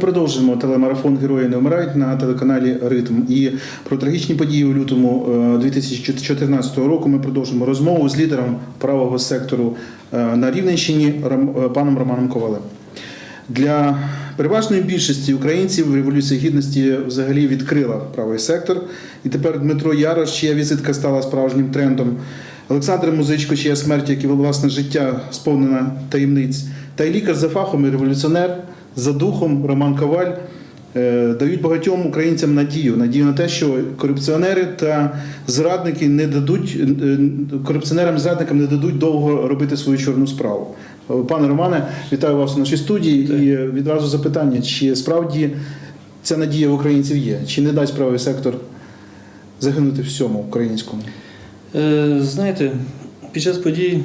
Продовжуємо телемарафон Герої не вмирають на телеканалі Ритм. І про трагічні події у лютому е, 2014 року ми продовжимо розмову з лідером правого сектору е, на Рівненщині е, паном Романом Ковалем. Для переважної більшості українців Революція Гідності взагалі відкрила правий сектор. І тепер Дмитро Ярош, чия візитка стала справжнім трендом. Олександр Музичко, чия смерть, як і власне життя, сповнена таємниць, та й лікар за фахом і революціонер за духом Роман Коваль е, дають багатьом українцям надію. Надію на те, що корупціонери та зрадники не дадуть е, корупціонерам і зрадникам не дадуть довго робити свою чорну справу. Пане Романе, вітаю вас у нашій студії. І е, відразу запитання: чи справді ця надія в українців є? Чи не дасть правий сектор загинути всьому українському? Знаєте, під час подій,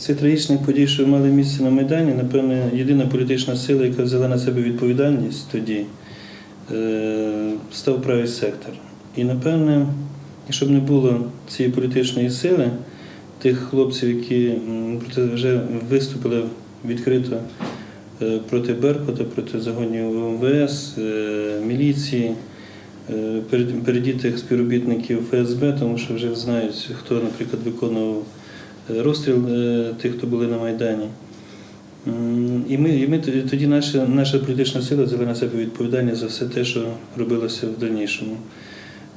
цих трагічних подій, що мали місце на Майдані, напевне, єдина політична сила, яка взяла на себе відповідальність тоді, е, став правий сектор. І напевне, якщо б не було цієї політичної сили, тих хлопців, які вже виступили відкрито е, проти Беркута, проти загонів МВС, е, міліції, передітих співробітників ФСБ, тому що вже знають, хто, наприклад, виконував розстріл е, тих, хто були на Майдані. І ми, і ми тоді- наша, наша політична сила взяла на себе відповідальність за все те, що робилося в дальнішому.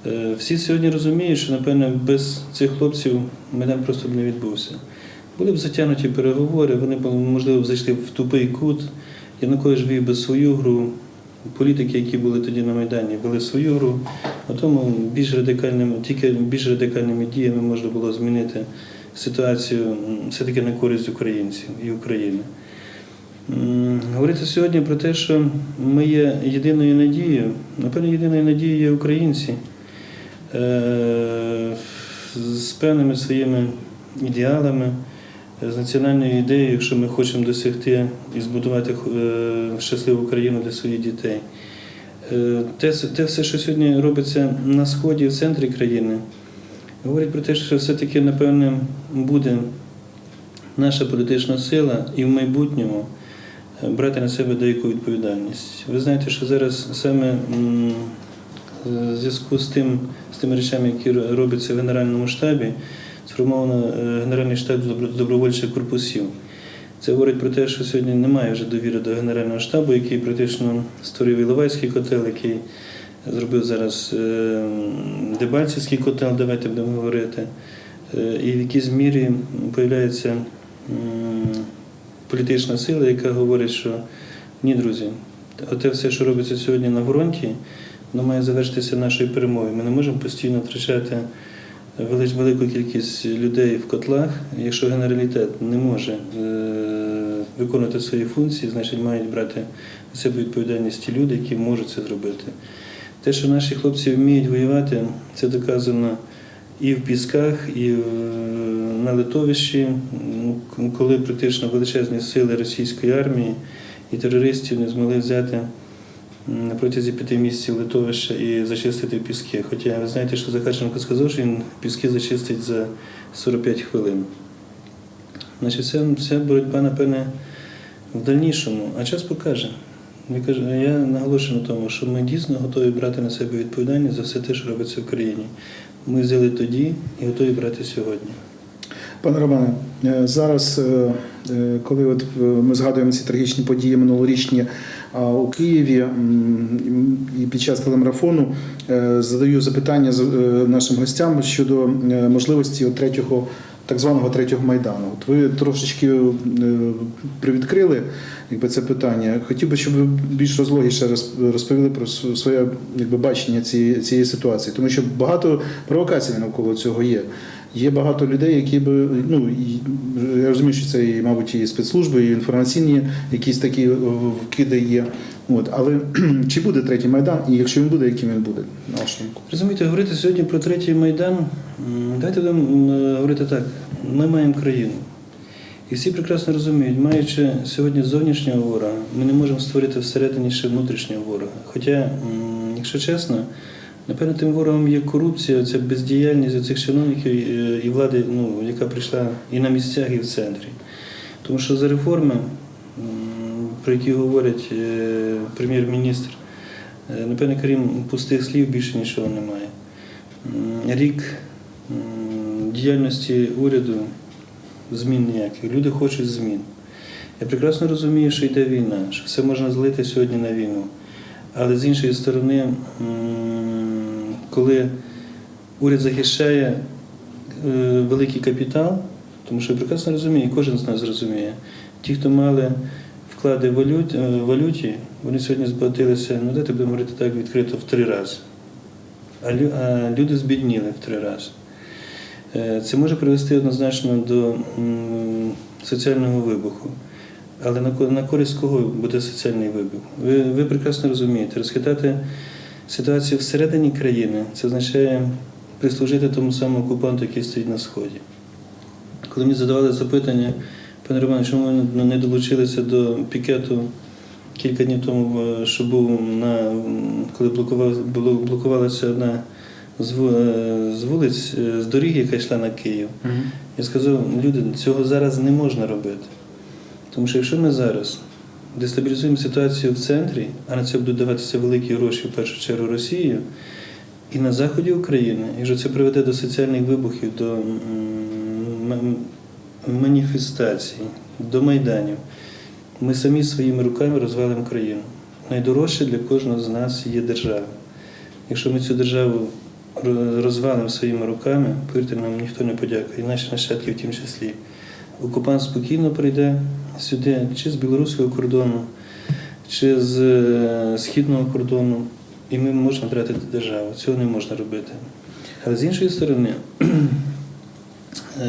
Е, Всі сьогодні розуміють, що, напевне, без цих хлопців Майдан просто б не відбувся. Були б затягнуті переговори, вони б, можливо, зайшли в тупий кут. Янукович вів би свою гру, політики, які були тоді на Майдані, вели свою гру. А тому більш радикальними, тільки більш радикальними діями можна було змінити ситуацію все-таки на користь українців і України. Говорити сьогодні про те, що ми є єдиною надією, напевно, єдиною надією є українці е, з певними своїми ідеалами, з національною ідеєю, що ми хочемо досягти і збудувати е, щасливу країну для своїх дітей. Е, Те, те все, що сьогодні робиться на сході, в центрі країни, говорить про те, що все-таки, напевне, буде наша політична сила і в майбутньому е, брати на себе деяку відповідальність. Ви знаєте, що зараз саме в зв'язку з тим, з тими речами, які робляться в Генеральному штабі, сформовано е, Генеральний штаб добровольчих корпусів. Це говорить про те, що сьогодні немає вже довіри до Генерального штабу, який практично створив Іловайський котел, який зробив зараз е, Дебальцівський котел, давайте будемо говорити. Е, І в якійсь мірі появляється м, політична сила, яка говорить, що ні, друзі, оте все, що робиться сьогодні на фронті, воно має завершитися нашою перемогою. Ми не можемо постійно втрачати велику кількість людей в котлах. Якщо генералітет не може е, виконувати свої функції, значить мають брати на себе відповідальність ті люди, які можуть це зробити. Те, що наші хлопці вміють воювати, це доказано і в Пісках, і на литовищі, коли практично величезні сили російської армії і терористів не змогли взяти протязі п'яти місяців литовища і зачистити піски. Хоча ви знаєте, що Захарченко сказав, що він піски зачистить за 45 хвилин. Значить, вся, вся боротьба, напевне, в дальнішому, а час покаже. Кажу, Я наголошую на тому, що ми дійсно готові брати на себе відповідальність за все те, що робиться в країні. Ми взяли тоді і готові брати сьогодні. Пане Романе, е, зараз, е, е, коли от ми згадуємо ці трагічні події минулорічні у Києві і під час телемарафону, задаю запитання нашим гостям щодо можливості третього. Так званого третього майдану. От ви трошечки е, привідкрили якби, це питання. Хотів би, щоб ви більш розлогіше роз- розповіли про своє якби, бачення цієї, цієї ситуації, тому що багато провокацій навколо цього є. Є багато людей, які би ну я розумію, що це і, мабуть, і спецслужби, і інформаційні якісь такі е, вкиди є. От, але чи буде третій майдан, і якщо він буде, яким він буде, на вашу думку? Розумієте, говорити сьогодні про третій майдан. Давайте будемо говорити так: ми маємо країну. І всі прекрасно розуміють, маючи сьогодні зовнішнього ворога, ми не можемо створити всередині ще внутрішнього ворога. Хоча, якщо чесно, напевно, тим ворогом є корупція, ця бездіяльність цих чиновників е, і влади, ну, яка прийшла і на місцях, і в центрі. Тому що за реформи про які говорять е, прем'єр-міністр, е, напевне, крім пустих слів, більше нічого немає. Рік діяльності уряду змін ніяких. Люди хочуть змін. Я прекрасно розумію, що йде війна, що все можна злити сьогодні на війну. Але з іншої сторони, коли уряд захищає е, великий капітал, тому що я прекрасно розумію, кожен з нас розуміє, ті, хто мали вклади в е, валюті, вони сьогодні збагатилися, ну дайте будемо говорити так відкрито, в три рази. А люди збідніли в три рази. Е, Це може привести однозначно до соціального вибуху. Але на користь кого буде соціальний вибух? Ви, ви прекрасно розумієте, розхитати ситуацію всередині країни це означає прислужити тому самому окупанту, який стоїть на сході. Коли мені задавали запитання, пане Романе, чому ви не- долучилися до пікету кілька днів тому, е, що був на коли блокувалася одна з е, з вулиць, е, з доріг, яка йшла на Київ. Я сказав, люди, цього зараз не можна робити. Тому що якщо ми зараз дестабілізуємо ситуацію в центрі, а на це будуть даватися великі гроші в першу чергу Росією, і на заході України, якщо це приведе до соціальних вибухів, до маніфестацій, до майданів, ми самі своїми руками розвалимо країну. Найдорожче для кожного з нас є держава. Якщо ми цю державу розвалимо своїми руками, повірте, нам ніхто не подякує, і наші нащадки в тім числі. Окупант спокійно прийде сюди, чи з білоруського кордону, чи з е, східного кордону, і ми можемо втратити державу. Цього не можна робити. Але з іншої сторони,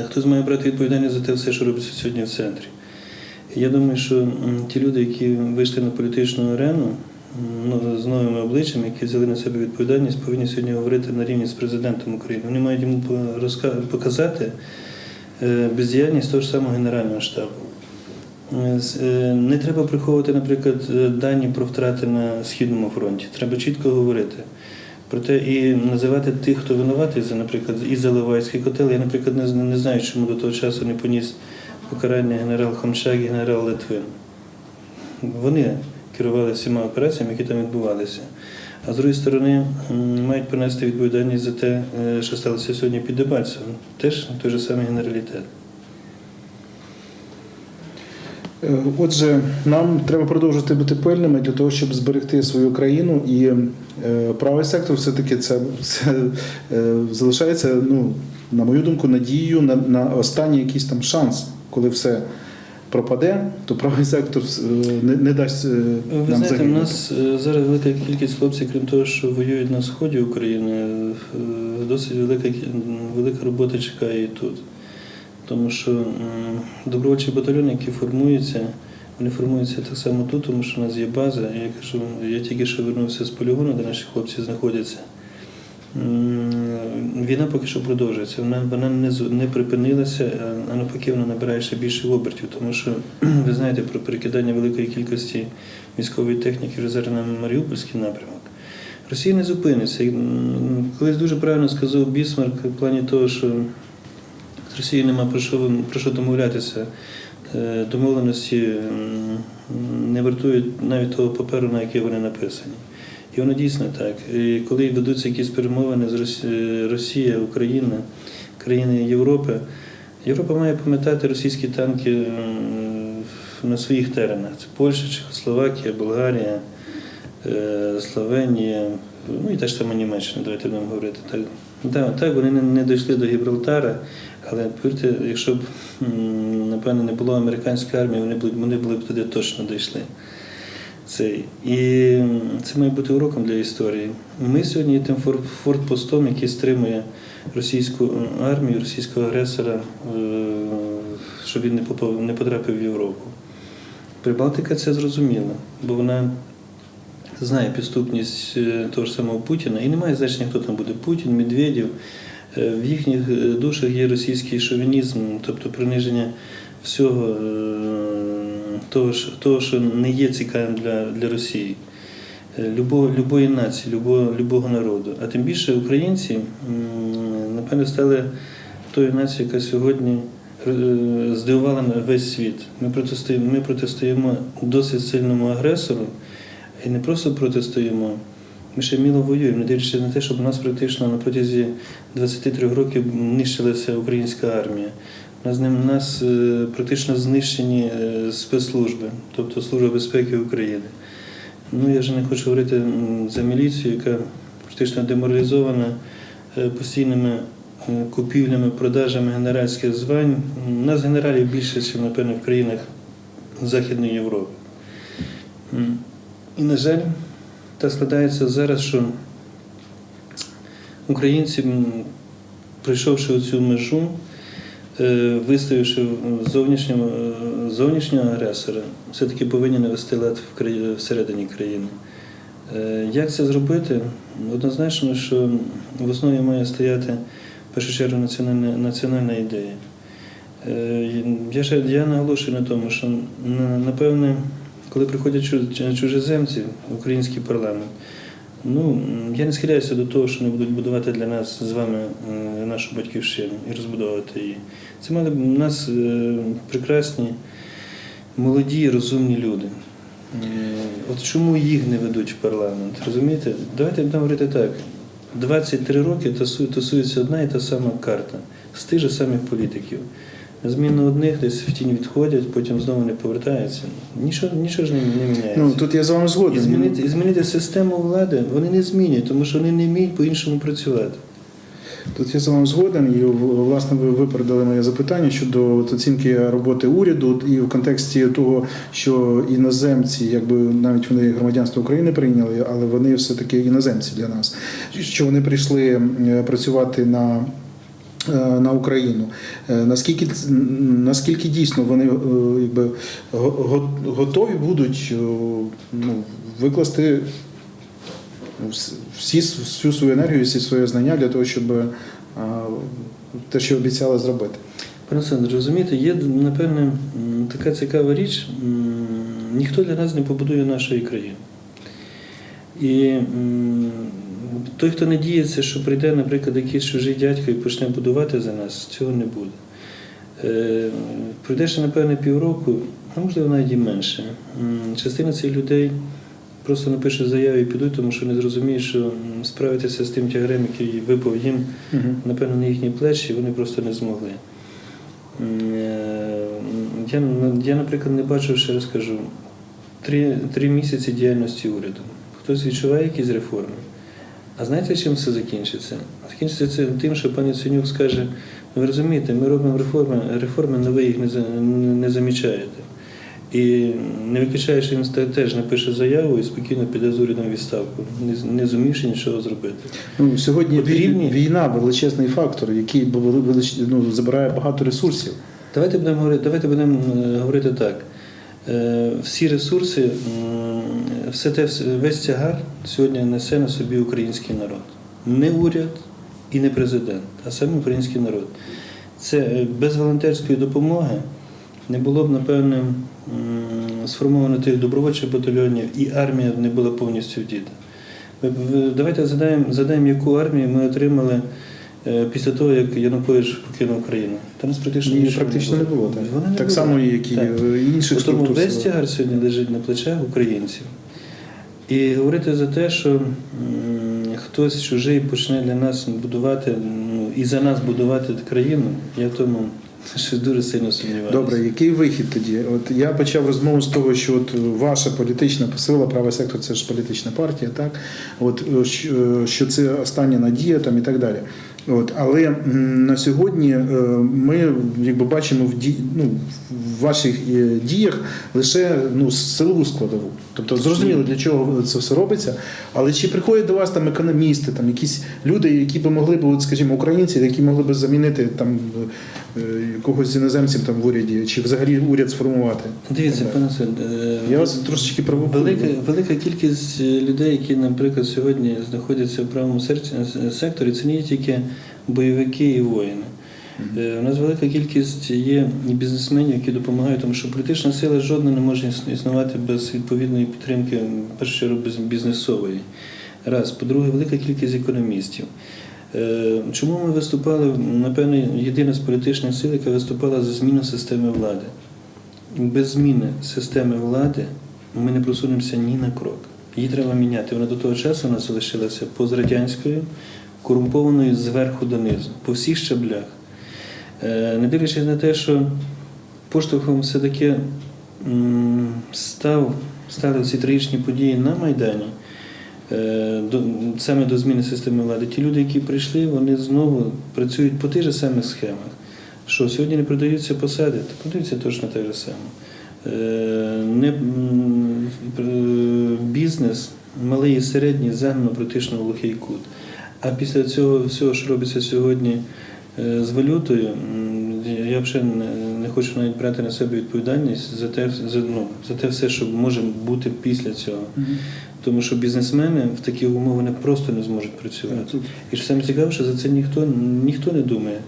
хтось має брати відповідальність за те все, що робиться сьогодні в центрі. Я думаю, що ті люди, які вийшли на політичну арену ну, з новими обличчями, які взяли на себе відповідальність, повинні сьогодні говорити на рівні з президентом України. Вони мають йому показати е, бездіяльність того ж самого Генерального штабу. Е, е, Не треба приховувати, наприклад, е, дані про втрати на Східному фронті. Треба чітко говорити. Проте і називати тих, хто винуватий за, наприклад, і за Ливайський котел. Я, наприклад, не, не знаю, чому до того часу не поніс покарання генерал Хомчак і генерал Литвин. Вони керували всіма операціями, які там відбувалися. А з другої сторони, мають понести відповідальність за те, е, що сталося сьогодні під Дебальцевим. Теж той же самий генералітет. Е, Отже, нам треба продовжувати бути пильними для того, щоб зберегти свою країну. І е, правий сектор все-таки це, це е, залишається, ну, на мою думку, надією на, на останній якийсь там шанс, коли все пропаде, то правий сектор е, не, не дасть е, Ви знаєте, у нас е, зараз велика кількість хлопців, крім того, що воюють на сході України, е, досить велика, велика робота чекає і тут. Тому що м, добровольчі батальйони, які формуються, вони формуються так само тут, тому що у нас є база. Я кажу, я тільки що вернувся з полігону, де наші хлопці знаходяться. Війна поки що продовжується. Вона, вона не, не припинилася, а- а навпаки, вона набирає ще більше обертів, тому що ви знаєте про перекидання великої кількості військової техніки вже на Маріупольський напрямок. Росія не зупиниться. Колись дуже правильно сказав Бісмарк в плані того, що з Росією нема про що, про що домовлятися. Е, Домовленості не вартують навіть того паперу, на який вони написані. І воно дійсно так. І коли ведуться якісь перемовини з Росі- Росія, Україна, країни Європи, Європа має пам'ятати російські танки на своїх теренах. Це Польща, Чехословакія, Болгарія, е, Словенія, ну і та ж сама Німеччина, давайте будемо говорити. Так, так, так вони не, дійшли до Гібралтара, але повірте, якщо б, напевно, не було американської армії, вони б, вони були б туди точно дійшли. Цей. І це має бути уроком для історії. Ми сьогодні є тим фор- фортпостом, який стримує російську армію, російського агресора, е, щоб він не потрапив в Європу. Прибалтика це зрозуміла, бо вона знає підступність е, того ж самого Путіна і немає значення, хто там буде Путін, Медведєв. Е, В їхніх е, душах є російський шовінізм, тобто приниження всього того, що- не є цікавим для, для Росії, любого, любої нації, любого, любого народу. А тим більше українці, напевно, стали тою нацією, яка сьогодні здивувала весь світ. Ми протистоїмо, ми протистоїмо досить сильному агресору, і не просто протистоїмо. Ми ще міло воюємо, не дивлячись на те, щоб у нас практично на протязі 23 років нищилася українська армія. У нас, у нас е, практично знищені е, спецслужби, тобто Служба безпеки України. Ну, я вже не хочу говорити за міліцію, яка практично деморалізована е, постійними купівлями, продажами генеральських звань. У нас генералів більше, ніж, напевно, в країнах Західної Європи. І, на жаль, так складається зараз, що українці, м, пройшовши цю межу, е, виставивши зовнішнього, е, зовнішнього агресора, все-таки повинні навести лад всередині країни. Е, Як це зробити? Однозначно, що в основі має стояти в першу чергу національна, національна ідея. Я, я наголошую на тому, що на- напевне, коли приходять чужеземці в український парламент, ну я не схиляюся до того, що вони будуть будувати для нас з вами нашу батьківщину і розбудовувати її. Це мали б у нас е, прекрасні, молоді, розумні люди. Е, От чому їх не ведуть в парламент? Розумієте? Давайте будемо говорити так. 23 роки тасу- тусується одна і та сама карта з тих же самих політиків. Зміну одних десь в тінь відходять, потім знову не повертаються. Нічого, нічого ж не, не міняється. Ну тут я з вами і, змінити, і змінити систему влади вони не змінять, тому що вони не вміють по-іншому працювати. Тут я з вами згоден, і власне ви випередили моє запитання щодо оцінки роботи уряду і в контексті того, що іноземці, якби навіть вони громадянство України прийняли, але вони все таки іноземці для нас, що вони прийшли працювати на. Е, На Україну Е, наскільки наскільки дійсно вони е, якби го- го- готові будуть ну, викласти всі, всю свою енергію, всі свої знання для того, щоб те, що обіцяли зробити. Пане Олександр, розумієте, є, напевне, така цікава річ. Ніхто для нас не побудує нашої країни. І той, хто надіється, що прийде, наприклад, якийсь чужий дядько і почне будувати за нас, цього не буде. Е, Пройде ще, напевне, півроку, а можливо навіть і менше. Частина цих людей просто напише заяву і підуть, тому що не зрозуміють, що справитися з тим тягарем, який випав їм, напевно, на їхні плечі, вони просто не змогли. Е, Я, я, наприклад, не бачив, ще раз кажу, три, три місяці діяльності уряду. Хтось відчуває якісь реформи. А знаєте, чим це закінчиться? Закінчиться це тим, що пан Яценюк скаже, «Ну, ви розумієте, ми робимо реформи, реформи, але ви їх не, не замічаєте. І не виключає, що він теж напише заяву і спокійно піде з урядом відставку, не, зумівши нічого зробити. Ну, сьогодні Потрібні? війна величезний фактор, який ну, забирає багато ресурсів. Давайте будемо говорити, давайте будемо е, говорити так. Е, Всі ресурси, все те, весь тягар сьогодні несе на собі український народ. Не уряд і не президент, а саме український народ. Це е, без волонтерської допомоги не було б, напевне, сформовано тих добровольчих батальйонів, і армія не була повністю вдіта. Ви- Давайте задаємо, задаємо, яку армію ми отримали е, після того, як Янукович покинув країну. Та нас практично Ні, практично не було. Так, Вони не так було. само, як і Так. в інших Тому весь тягар сьогодні лежить на плечах українців. І говорити за те, що хтось чужий почне для нас будувати ну, і за нас будувати країну, я в тому щось дуже сильно сумніваюся. Добре, який вихід тоді? От я почав розмову з того, що от ваша політична сила, правий сектор це ж політична партія, так? От е, що- що це остання надія там і так далі. От, але на сьогодні е, ми якби бачимо в ді, ну, в ваших е, діях лише ну, силову складову. Тобто зрозуміло, для чого це все робиться. Але чи приходять до вас там економісти, там якісь люди, які би могли б, от, скажімо, українці, які могли б замінити там е, якогось з іноземців там в уряді, чи взагалі уряд сформувати? Дивіться, пане Василь, е, Я вас трошечки провокую. Велика, велика кількість е, людей, які, наприклад, сьогодні знаходяться в правому серці, секторі, це не тільки бойовики і воїни. Е, У нас велика кількість є бізнесменів, які допомагають, тому що політична сила жодна не може існувати без відповідної підтримки, першу чергу бізнесової. Раз. По-друге, велика кількість економістів. Е, Чому ми виступали, напевно, єдина з політичних сил, яка виступала за зміну системи влади? Без зміни системи влади ми не просунемося ні на крок. Її треба міняти. Вона до того часу у нас залишилася позрадянською, корумпованою зверху донизу, по всіх щаблях. Е, Не дивлячись на те, що поштовхом все-таки став, стали ці трагічні події на Майдані, е, саме до зміни системи влади. Ті люди, які прийшли, вони знову працюють по тих же самих схемах. Що сьогодні не продаються посади, то продаються точно так же само. Е, Не, е, бізнес, малий і середній, загнано практично в глухий кут. А після цього всього, що робиться сьогодні з валютою, я взагалі не- хочу навіть брати на себе відповідальність за те, за, ну, за те все, що може бути після цього. Тому що бізнесмени в такі умови не просто не зможуть працювати. І що саме цікаве, що за це ніхто, ніхто не думає.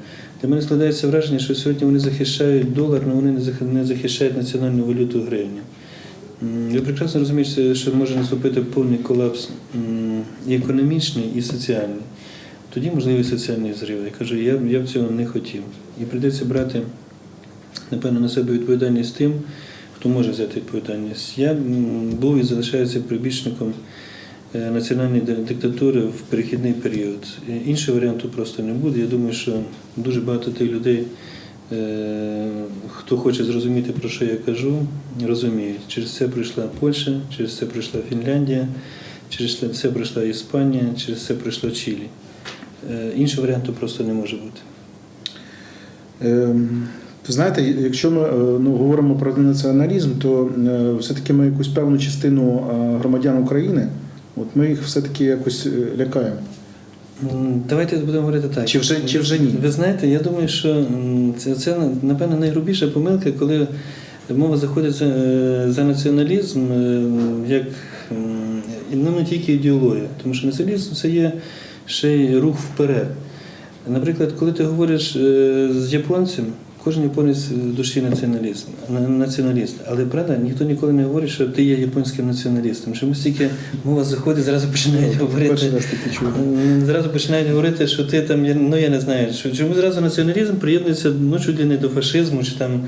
Для мене складається враження, що сьогодні вони захищають долар, але вони не зах- захищають національну валюту гривню. М, Ви прекрасно розумієте, що може наступити повний колапс і економічний, і соціальний. Тоді можливий соціальний зрив. Я кажу, я, я б цього не хотів. І прийдеться брати, напевно, на себе відповідальність тим, хто може взяти відповідальність. Я був і залишаюся прибічником е, національної диктатури в перехідний період. Е, Іншого варіанту просто не буде. Я думаю, що дуже багато тих людей, е, хто хоче зрозуміти, про що я кажу, розуміють. Через це прийшла Польща, через це прийшла Фінляндія, через це прийшла Іспанія, через це прийшло Чилі. Е, Іншого варіанту просто не може бути. Ем, Ви знаєте, якщо ми е, ну, говоримо про націоналізм, то е, все-таки ми якусь певну частину громадян України, от ми їх все-таки якось лякаємо. Давайте будемо говорити так. Чи вже- чи вже ні? Ви знаєте, я думаю, що це, це напевно найгрубіша помилка, коли мова заходить за, за націоналізм як ну, не тільки ідеологія, тому що націоналізм це є ще й рух вперед. Наприклад, коли ти говориш е, з японцем, кожен японець в душі націоналіст, націоналіст. Але правда, ніхто ніколи не говорить, що ти є японським націоналістом. Чомусь тільки мова заходить, зразу починають говорити. Чую. М, Зразу починають говорити, що ти там, ну я не знаю, що чому зразу націоналізм приєднується ну, чуть ли не до фашизму чи там е,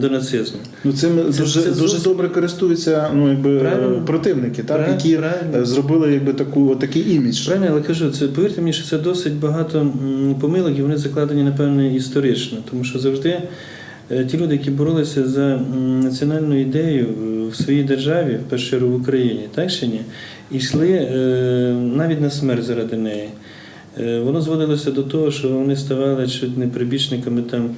до нацизму. Ну цим Це- дуже, це дуже добре користуються ну, якби, е, Правильно. противники, так, Правильно, які правильно. е, зробили якби, таку, такий імідж. Правильно, але кажу, це повірте мені, що це досить багато помилок, і вони закладені, напевно, історично. Тому що завжди е, ті люди, які боролися за національну ідею е, в своїй державі, в першу чергу в Україні, так чи ні, йшли е, навіть на смерть заради неї. Е, Воно зводилося до того, що вони ставали чуть не прибічниками там е,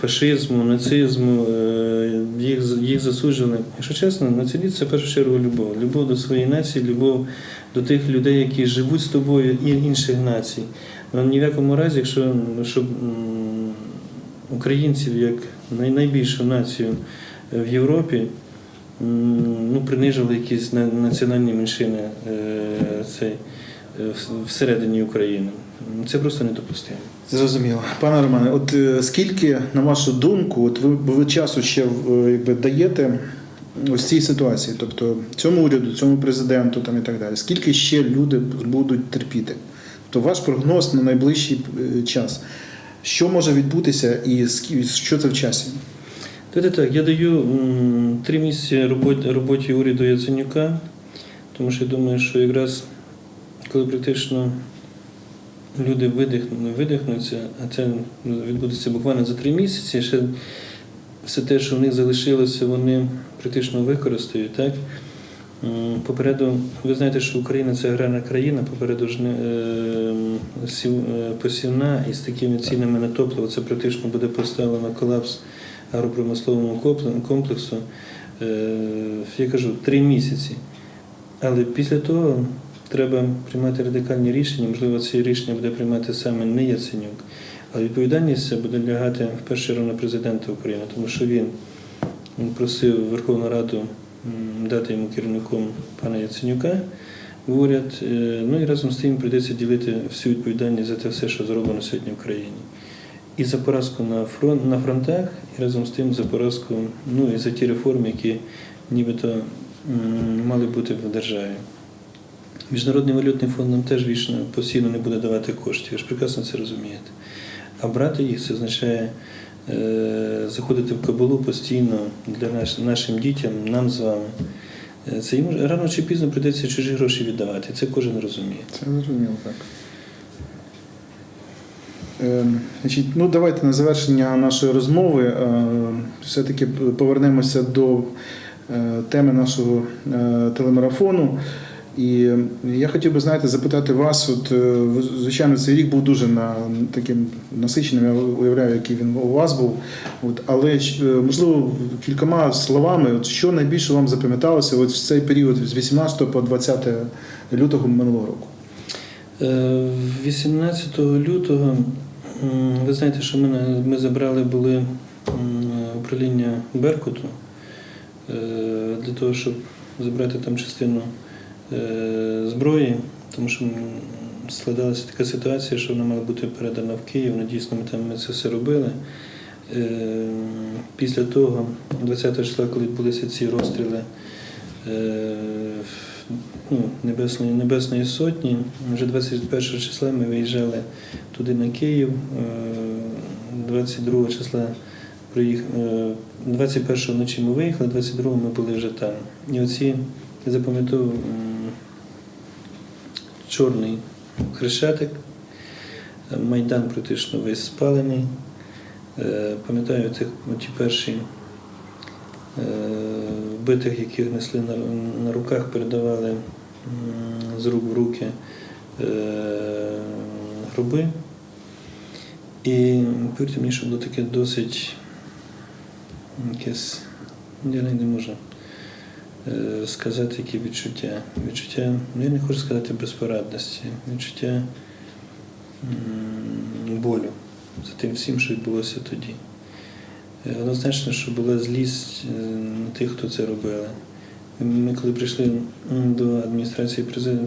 фашизму, нацизму, е, їх, їх засуджували. Якщо чесно, націоналізм це в першу чергу любов. Любов до своєї нації, любов до тих людей, які живуть з тобою і інших націй. Ну, ні в якому разі, якщо щоб українців як найбільшу націю в Європі ну, принижували якісь національні меншини е, цей, е, всередині України. Це просто недопустимо. Зрозуміло. Пане Романе, от е, скільки, на вашу думку, от ви, ви часу ще е, якби, даєте ось цій ситуації, тобто цьому уряду, цьому президенту там, і так далі, скільки ще люди будуть терпіти? Тобто ваш прогноз на найближчий е, час. Що може відбутися і що це в часі? Давайте так, я даю три місяці роботі, роботі уряду Яценюка, тому що я думаю, що якраз коли практично люди видихну, видихнуться, а це відбудеться буквально за три місяці, ще все те, що в них залишилося, вони практично використають. Так? Попереду, ви знаєте, що Україна це аграрна країна, попереду ж не, е, е, посівна і з такими цінами на топливо це практично буде поставлено колапс агропромисловому комплексу. Е, Я кажу, три місяці. Але після того треба приймати радикальні рішення. Можливо, ці рішення буде приймати саме не Яценюк, а відповідальність це буде лягати в першу чергу на президента України, тому що він просив Верховну Раду дати йому керівником пана Яценюка в уряд. Е, Ну і разом з тим прийдеться ділити всю відповідальність за те все, що зроблено сьогодні в країні. І за поразку на фронт на фронтах, і разом з тим за поразку, ну і за ті реформи, які нібито мали бути в державі. Міжнародний валютний фонд нам теж вічно постійно не буде давати коштів. Ви ж прекрасно це розумієте. А брати їх це означає е, заходити в кабалу постійно для наш, нашим дітям, нам з вами. Е, Це йому рано чи пізно прийдеться чужі гроші віддавати. Це кожен розуміє. Це зрозуміло, так. Е, Значить, ну, давайте на завершення нашої розмови е, все-таки повернемося до е, теми нашого е, телемарафону. І я хотів би, знаєте, запитати вас, от, е, звичайно, цей рік був дуже на, таким насиченим, я уявляю, який він у вас був. От, але е, можливо, кількома словами, от, що найбільше вам запам'яталося от, в цей період з 18 по 20 лютого минулого року? Е, 18 лютого, ви знаєте, що ми, ми забрали були управління Беркуту е, для того, щоб забрати там частину е, зброї, тому що складалася така ситуація, що вона мала бути передана в Київ. Ну, дійсно, ми там ми це все робили. Е, Після того, 20 числа, коли відбулися ці розстріли е, ну, Небесної, Небесної Сотні, вже 21 числа ми виїжджали туди на Київ, е, 22 числа приїх... е, 21 вночі ми виїхали, 22 ми були вже там. І оці, я запам'ятав, чорний хрещатик, майдан практично весь спалений. Е, Пам'ятаю тих ті перші е, вбитих, яких несли на, руках, передавали з рук в руки е, гроби. І повірте мені, що було таке досить якесь, я не можу сказати, які відчуття. Відчуття, ну, я не хочу сказати безпорадності, відчуття болю за тим всім, що відбулося тоді. Е, Однозначно, що була злість е, тих, хто це робили. Ми коли прийшли до адміністрації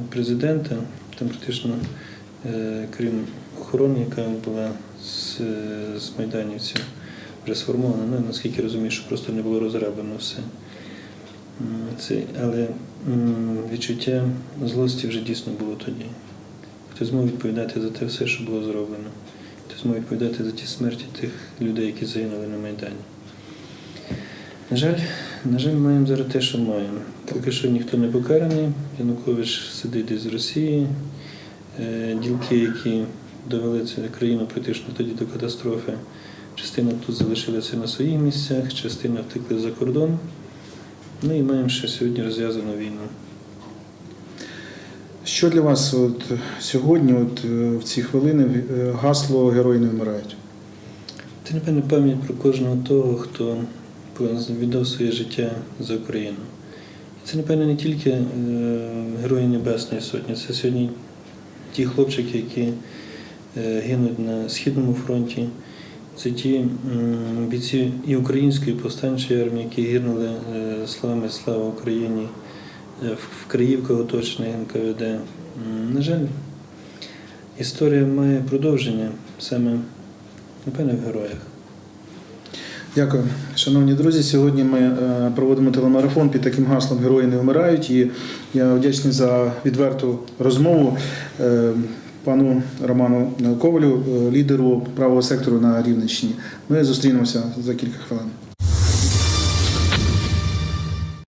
президента, там практично, е, крім охорони, яка була з, з майданівців, вже сформована, ну, наскільки я розумію, що просто не було розроблено все. Це, але відчуття злості вже дійсно було тоді. Хто змог відповідати за те все, що було зроблено. Хто змог відповідати за ті смерті тих людей, які загинули на Майдані. На жаль, на жаль, маємо зараз те, що маємо. Поки що ніхто не покараний. Янукович сидить десь з Росії. Е, Ділки, які довели цю країну практично тоді до катастрофи. Частина тут залишилася на своїх місцях, частина втекли за кордон. Ну і маємо ще сьогодні розв'язану війну. Що для вас от, сьогодні, от, е, в ці хвилини, е, гасло герої не вмирають? Це, напевно, пам'ять про кожного того, хто віддав своє життя за Україну. Це, напевно, не тільки е, Герої Небесної Сотні, це сьогодні ті хлопчики, які гинуть на Східному фронті. Це ті бійці і української повстанчої армії, які гинули е, словами Слава Україні е, в- Криївках оточених НКВД. На жаль, історія має продовження саме, напевно, в героях. Дякую, шановні друзі. Сьогодні ми е, проводимо телемарафон під таким гаслом Герої не вмирають. І я вдячний за відверту розмову пану Роману Ковалю, е, лідеру правого сектору на Рівненщині. Ми зустрінемося за кілька хвилин.